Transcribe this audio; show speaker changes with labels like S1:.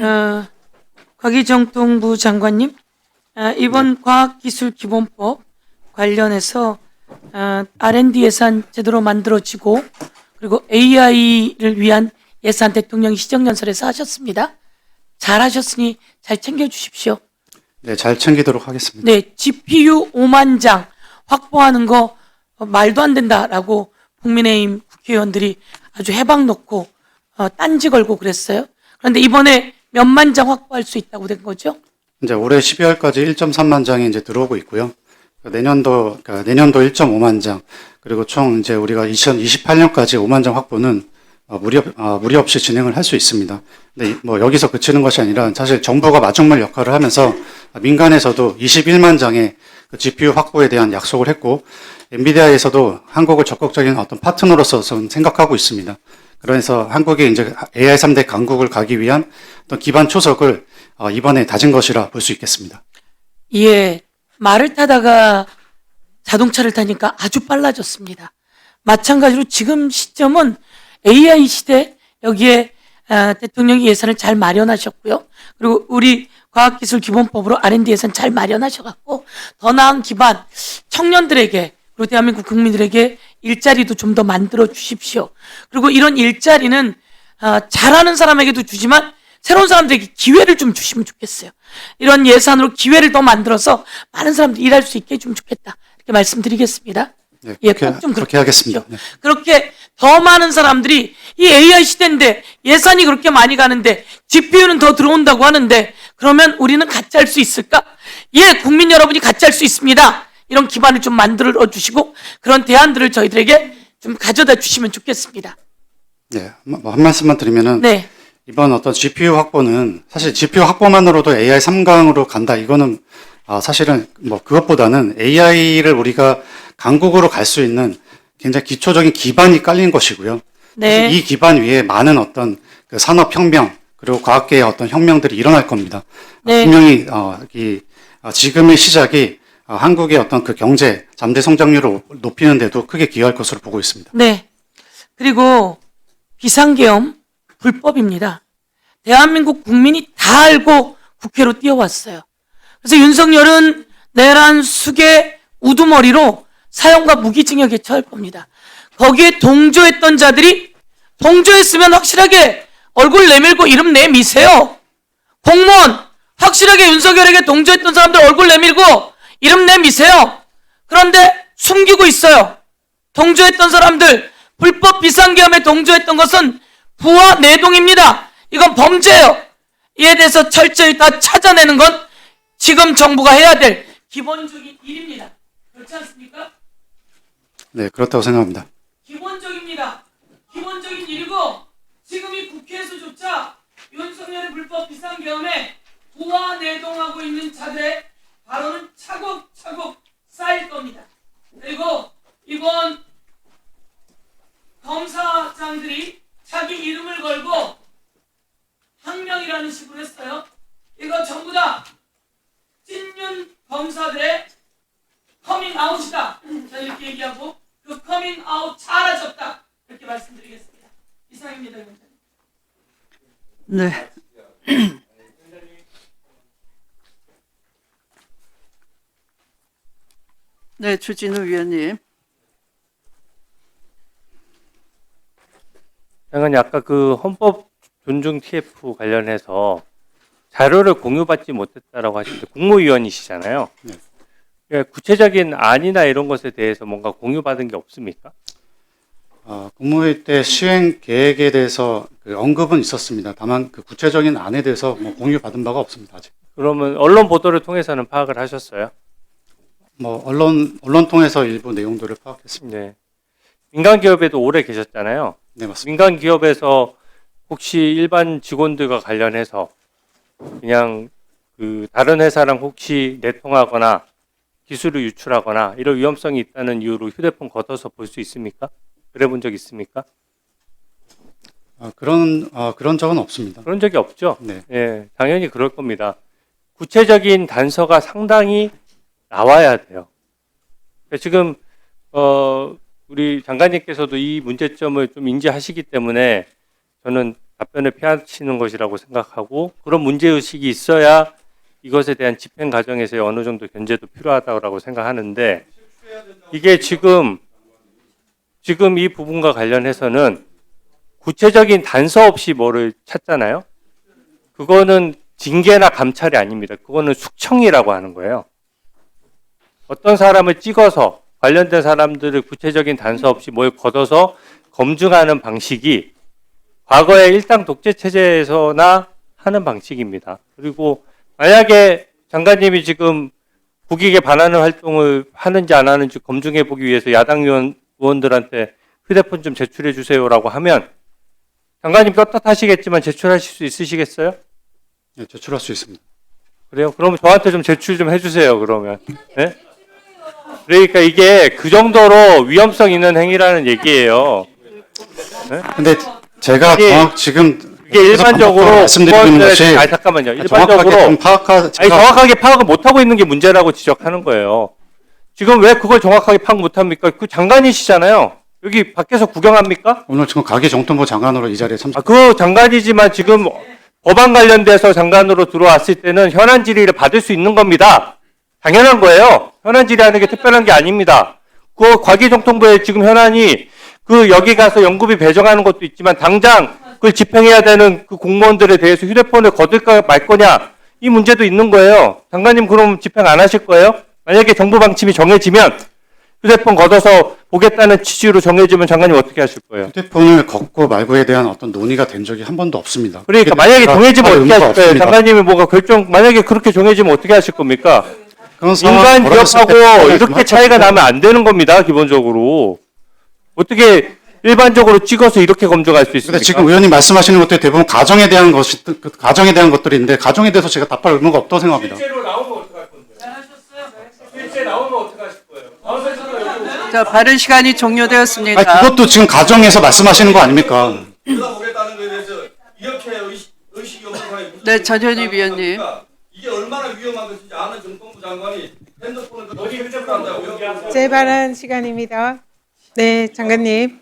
S1: 어, 과기정통부 장관님, 어, 이번 과학기술기본법 관련해서 어, R&D 예산 제대로 만들어지고 그리고 AI를 위한 예산 대통령이 시정연설에서 하셨습니다. 잘하셨으니 잘 챙겨주십시오.
S2: 네, 잘 챙기도록 하겠습니다.
S1: 네, GPU 5만 장 확보하는 거 어, 말도 안 된다라고 국민의힘 국회의원들이 아주 해방 놓고 어, 딴지 걸고 그랬어요. 그런데 이번에 몇만 장 확보할 수 있다고 된 거죠?
S2: 이제 올해 12월까지 1.3만 장이 이제 들어오고 있고요. 내년도 그러니까 내년도 1.5만 장 그리고 총 이제 우리가 2028년까지 5만 장 확보는 어, 무리, 없- 어, 무리 없이 진행을 할 수 있습니다. 근데 이- 뭐 여기서 그치는 것이 아니라 사실 정부가 마중물 역할을 하면서 민간에서도 21만 장의 그 GPU 확보에 대한 약속을 했고 엔비디아에서도 한국을 적극적인 어떤 파트너로서 생각하고 있습니다. 그래서 한국이 이제 AI 3대 강국을 가기 위한 어떤 기반 초석을 어, 이번에 다진 것이라 볼 수 있겠습니다.
S1: 예, 말을 타다가 자동차를 타니까 아주 빨라졌습니다. 마찬가지로 지금 시점은 AI 시대 여기에 아, 대통령이 예산을 잘 마련하셨고요. 그리고 우리 과학기술기본법으로 R&D 예산 잘 마련하셔갖고 더 나은 기반 청년들에게 그리고 대한민국 국민들에게 일자리도 좀 더 만들어 주십시오. 그리고 이런 일자리는 아, 잘하는 사람에게도 주지만 새로운 사람들에게 기회를 좀 주시면 좋겠어요. 이런 예산으로 기회를 더 만들어서 많은 사람들이 일할 수 있게 해주면 좋겠다. 이렇게 말씀드리겠습니다.
S2: 네,
S1: 예,
S2: 그렇게-
S1: 꼭좀
S2: 그렇게 하겠습니다. 네.
S1: 그렇게 더 많은 사람들이 이 AI 시대인데 예산이 그렇게 많이 가는데 GPU는 더 들어온다고 하는데 그러면 우리는 같이 할 수 있을까? 예, 국민 여러분이 같이 할 수 있습니다. 이런 기반을 좀 만들어 주시고 그런 대안들을 저희들에게 좀 가져다 주시면 좋겠습니다.
S2: 네, 뭐한 말씀만 드리면은
S1: 네.
S2: 이번 어떤 GPU 확보는 사실 GPU 확보만으로도 AI 3강으로 간다. 이거는 아, 사실은 뭐 그것보다는 AI를 우리가 강국으로 갈 수 있는 굉장히 기초적인 기반이 깔린 것이고요.
S1: 네.
S2: 이 기반 위에 많은 어떤 그 산업 혁명 그리고 과학계의 어떤 혁명들이 일어날 겁니다.
S1: 네.
S2: 분명히 어, 이 어, 지금의 시작이 어, 한국의 어떤 그 경제 잠재 성장률을 높이는 데도 크게 기여할 것으로 보고 있습니다.
S1: 네. 그리고 비상계엄 불법입니다. 대한민국 국민이 다 알고 국회로 뛰어왔어요. 그래서 윤석열은 내란 수계 우두머리로 사형과 무기징역에 처할 겁니다. 거기에 동조했던 자들이 동조했으면 확실하게 얼굴 내밀고 이름 내미세요. 공무원 확실하게 윤석열에게 동조했던 사람들 얼굴 내밀고 이름 내미세요. 그런데 숨기고 있어요. 동조했던 사람들 불법 비상계엄에 동조했던 것은 부와 내동입니다. 이건 범죄예요. 이에 대해서 철저히 다 찾아내는 건 지금 정부가 해야 될 기본적인 일입니다. 그렇지 않습니까?
S2: 네, 그렇다고 생각합니다.
S1: 기본적입니다. 기본적인 일이고 지금 이 국회에서조차 윤석열의 불법 비상계엄에 부와 내동하고 있는 자들의 발언은 차곡차곡 쌓일 겁니다. 그리고 이번 검사장들이 자기 이름을 걸고 항명이라는 식으로 했어요. 이거 전부 다 찐윤 검사들의 커밍 아웃이다. 자 이렇게 얘기하고 그 커밍 아웃 잘하셨다. 이렇게 말씀드리겠습니다. 이상입니다.
S3: 네. 네, 주진우 위원님.
S4: 장관님 아까 그 헌법 존중 TF 관련해서 자료를 공유받지 못했다라고 하시는데 국무위원이시잖아요.
S2: 네.
S4: 예, 구체적인 안이나 이런 것에 대해서 뭔가 공유받은 게 없습니까?
S2: 어, 국무회의 때 시행 계획에 대해서 그 언급은 있었습니다. 다만 그 구체적인 안에 대해서 뭐 공유 받은 바가 없습니다. 아직.
S4: 그러면 언론 보도를 통해서는 파악을 하셨어요?
S2: 뭐 언론 언론 통해서 일부 내용들을 파악했습니다.
S4: 네. 민간 기업에도 오래 계셨잖아요.
S2: 네 맞습니다.
S4: 민간 기업에서 혹시 일반 직원들과 관련해서 그냥 그 다른 회사랑 혹시 내통하거나 기술을 유출하거나 이런 위험성이 있다는 이유로 휴대폰 걷어서 볼 수 있습니까? 그래 본 적 있습니까?
S2: 아, 그런 아, 그런 적은 없습니다.
S4: 그런 적이 없죠.
S2: 네.
S4: 예, 당연히 그럴 겁니다. 구체적인 단서가 상당히 나와야 돼요. 그러니까 지금 어 우리 장관님께서도 이 문제점을 좀 인지하시기 때문에 저는 답변을 피하시는 것이라고 생각하고 그런 문제 의식이 있어야 이것에 대한 집행 과정에서의 어느 정도 견제도 필요하다고 생각하는데 이게 지금 지금 이 부분과 관련해서는 구체적인 단서 없이 뭐를 찾잖아요. 그거는 징계나 감찰이 아닙니다. 그거는 숙청이라고 하는 거예요. 어떤 사람을 찍어서 관련된 사람들을 구체적인 단서 없이 뭘 걷어서 검증하는 방식이 과거의 일당 독재 체제에서나 하는 방식입니다. 그리고 만약에 장관님이 지금 국익에 반하는 활동을 하는지 안 하는지 검증해 보기 위해서 야당 의원, 의원들한테 휴대폰 좀 제출해 주세요라고 하면 장관님 떳떳하시겠지만 제출하실 수 있으시겠어요?
S2: 예, 제출할 수 있습니다.
S4: 그래요? 그럼 저한테 좀 제출 좀 해주세요. 그러면. 네? 그러니까 이게 그 정도로 위험성 있는 행위라는 얘기예요.
S2: 근데 제가
S4: 이게-
S2: 정확 지금
S4: 이게 일반적으로
S2: 말씀드리는 것이
S4: 아니 잠깐만요.
S2: 정확하게
S4: 일반적으로
S2: 좀 파악하
S4: 아니 정확하게 파악을 못 하고 있는 게 문제라고 지적하는 거예요. 지금 왜 그걸 정확하게 파악 못합니까? 그 장관이시잖아요. 여기 밖에서 구경합니까?
S2: 오늘 지금 가계정통부 장관으로 이 자리에 참석.
S4: 아, 그 장관이지만 지금 법안 관련돼서 장관으로 들어왔을 때는 현안 질의를 받을 수 있는 겁니다. 당연한 거예요. 현안 질의하는 게 특별한 게 아닙니다. 그 과기정통부에 지금 현안이 그 여기 가서 연구비 배정하는 것도 있지만 당장 그걸 집행해야 되는 그 공무원들에 대해서 휴대폰을 거둘까 말 거냐 이 문제도 있는 거예요. 장관님 그럼 집행 안 하실 거예요? 만약에 정부 방침이 정해지면 휴대폰 걷어서 보겠다는 취지로 정해지면 장관님 어떻게 하실 거예요?
S2: 휴대폰을 걷고 말고에 대한 어떤 논의가 된 적이 한 번도 없습니다.
S4: 그러니까 만약에 정해지면
S2: 할
S4: 어떻게 하실 거예요?
S2: 없습니다.
S4: 장관님이 뭐가 결정 만약에 그렇게 정해지면 어떻게 하실 겁니까? 인간 기업하고 이렇게
S2: 할
S4: 차이가 나면 안 되는 겁니다. 기본적으로 어떻게 일반적으로 찍어서 이렇게 검증할 수 있습니까?
S2: 근데 지금 의원님 말씀하시는 것들이 대부분 가정에 대한 것이 그 가정에 대한 것들인데 가정에 대해서 제가 답할 의무가 없다고 생각합니다.
S4: 실제로 나오면 어떡할 건데? 실제 나오면 어떡하실 거예요?
S3: 자, 발언 시간이 종료되었습니다.
S2: 아니, 그것도 지금 가정에서 말씀하시는 거 아닙니까?
S5: 들어보겠다는 것에 대해서 이렇게 의식, 의식이 없는 사람이 무슨
S3: 네, 전현희 위원님.
S5: 이게 얼마나 위험한 것인지 아는 정통부 장관이 핸드폰을 어디 휴대폰 한다고요?
S6: 제 발언 시간입니다. 네, 장관님.